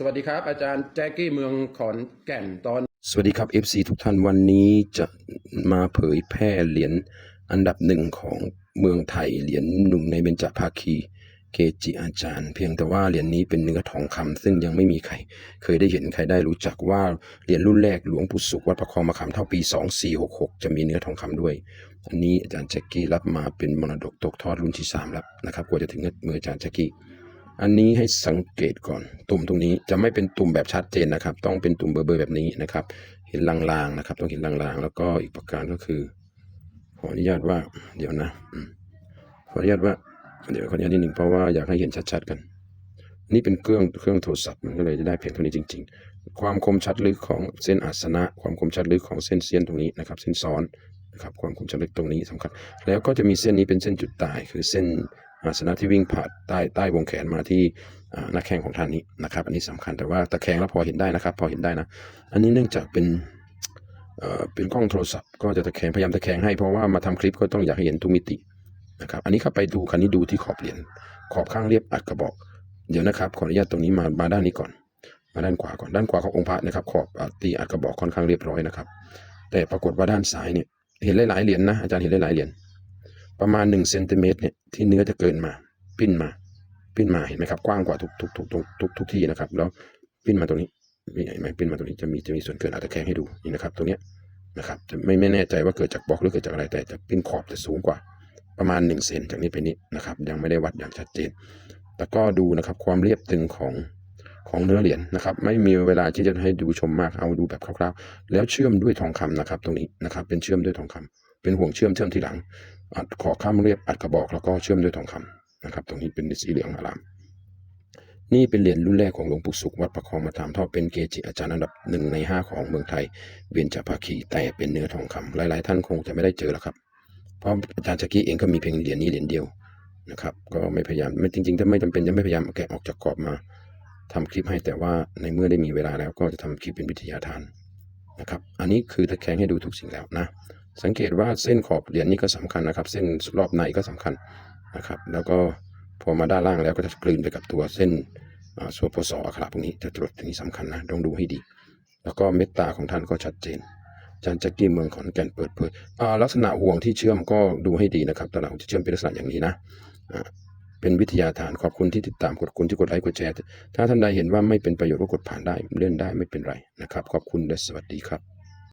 สวัสดีครับ อาจารย์แจ็คกี้เมืองขอนแก่นตอน สวัสดีครับ FC ทุกท่านวันนี้จะมาเผยแพร่เหรียญอันดับหนึ่งของเมืองไทยเหรียญหนุ่มในเบญจภาคีเกจิอาจารย์ เพียงแต่ว่าเหรียญนี้เป็นเนื้อทองคำซึ่งยังไม่มีใคร เคยได้เห็นใครได้รู้จักว่าเหรียญรุ่นแรกหลวงปู่สุขวัดประคองมะขามเท่าปี 2466 จะมีเนื้อทองคำด้วย อันนี้อาจารย์แจ็คกี้รับมาเป็นมรดกตกทอดรุ่นที่สามแล้วนะครับกว่าจะถึงมืออาจารย์แจ็คกี้ อันนี้ให้สังเกตก่อน ตุ่มตรงนี้จะไม่เป็นตุ่มแบบชัดเจนนะครับ ต้องเป็นตุ่มเบอร์ๆแบบนี้นะครับ เห็นลางๆนะครับ ต้องเห็นลางๆ แล้วก็อีกประการก็คือ ขออนุญาตว่า เดี๋ยวนะขออนุญาตว่า เดี๋ยวขออนุญาตนิดหนึ่งเพราะว่าอยากให้เห็นชัดๆกัน นี่เป็นเครื่องเครื่องโทรศัพท์มันก็เลยจะได้เพียงเท่านี้จริง ๆ ความคมชัดลึกของเส้นอาสนะ ความคมชัดลึกของเส้นเสี้ยนตรงนี้นะครับ เส้นซ้อนนะครับความคมชัดลึกตรงนี้สำคัญ แล้วก็จะมีเส้นนี้เป็นเส้นจุดตายคือเส้น สนะที่วิ่งผ่านใต้ใต้วงแขนมาที่หน้าแข้งของท่านนี้นะครับ อันนี้สำคัญแต่ว่าตะแคงแล้วพอเห็นได้นะครับ พอเห็นได้นะ อันนี้เนื่องจากเป็นเป็นกล้องโทรศัพท์ก็จะตะแคงพยายามตะแคงให้เพราะว่ามาทำคลิปก็ต้องอยากให้เห็นทุกมิตินะครับ อันนี้ครับไปดูคันนี้ดูที่ขอบเหรียญขอบข้างเรียบอัดกระบอก เดี๋ยวนะครับ ขออนุญาตตรงนี้มามาด้านนี้ก่อน มาด้านขวาก่อนด้านขวาขององค์พระนะครับ ขอบตีอัดกระบอกค่อนข้างเรียบร้อยนะครับ แต่ปรากฏว่าด้านซ้ายเนี่ยเห็นหลายๆเหรียญนะอาจารย์เห็นหลายๆเหรียญ ประมาณหนึ่งเซนติเมตรเนี่ยที่เนื้อจะเกินมาปิ้นมาปิ้นมาเห็นไหมครับกว้างกว่าทุกทุกทุกทุกทุกทุกที่นะครับแล้วปิ้นมาตรงนี้มีเห็นไหมปิ้นมาตรงนี้จะมีจะมีส่วนเกินอาจจะแข็งให้ดูนี่นะครับตรงเนี้ยนะครับจะไม่ไม่แน่ใจว่าเกิดจากบล็อกหรือเกิดจากอะไรแต่จะปิ้นขอบจะสูงกว่าประมาณหนึ่งเซนจากนี้ไปนี้นะครับ ยังไม่ได้วัดอย่างชัดเจนแล้วก็ดูนะครับความเรียบตึงของของเนื้อเหรียญนะครับ ไม่มีเวลาที่จะให้ดูชมมากเอาดูแบบคร่าวๆแล้วเชื่อมด้วยทองคำนะครับ ตรงนี้นะครับเป็นเชื่อมด้วยทองคำ เป็นห่วงเชื่อมเชื่อมที่หลัง อัดขอข้ามเรียบอัดกระบอกแล้วก็เชื่อมด้วยทองคำนะครับ ตรงนี้เป็นสีเหลืองอาราม นี่เป็นเหรียญรุ่นแรกของหลวงปู่สุขวัดประคองมาตามท่อเป็นเกจิอาจารย์อันดับหนึ่งในห้าของเมืองไทยเบียนจาภาคีแต่เป็นเนื้อทองคำหลาย ๆ ท่านคงจะไม่ได้เจอแล้วครับ เพราะอาจารย์จักรีเองก็มีเพียงเหรียญนี้เหรียญเดียวนะครับ ก็ไม่พยายามไม่จริงๆถ้าไม่จำเป็นจะไม่พยายามแกะออกจากกรอบมาทำคลิปให้แต่ว่าในเมื่อได้มีเวลาแล้วก็จะทำคลิปเป็นวิทยาทาน นะครับ อันนี้คือตะแคงให้ดูทุกสิ่งแล้วนะ สังเกตว่าเส้นขอบเหรียญนี่ก็สำคัญนะครับ เส้นรอบในก็สำคัญนะครับ แล้วก็พอมาด้านล่างแล้วก็จะกลืนไปกับตัวเส้นส่วนพศอักขระพวกนี้จะตรวจตรงนี้สำคัญนะ ต้องดูให้ดี แล้วก็เมตตาของท่านก็ชัดเจนจารย์แจ็กกี้เมืองขอนแก่นเปิดเผยลักษณะห่วงที่เชื่อมก็ดูให้ดีนะครับตลักห่วงที่เชื่อมเป็นลักษณะอย่างนี้นะ เป็นวิทยาฐานขอบคุณที่ติดตามกดคุณที่กดไลค์กดแชร์ถ้าท่านใดเห็นว่าไม่เป็นประโยชน์ก็กดผ่านได้เลื่อนได้ไม่เป็นไรนะครับ ขอบคุณและสวัสดีครับ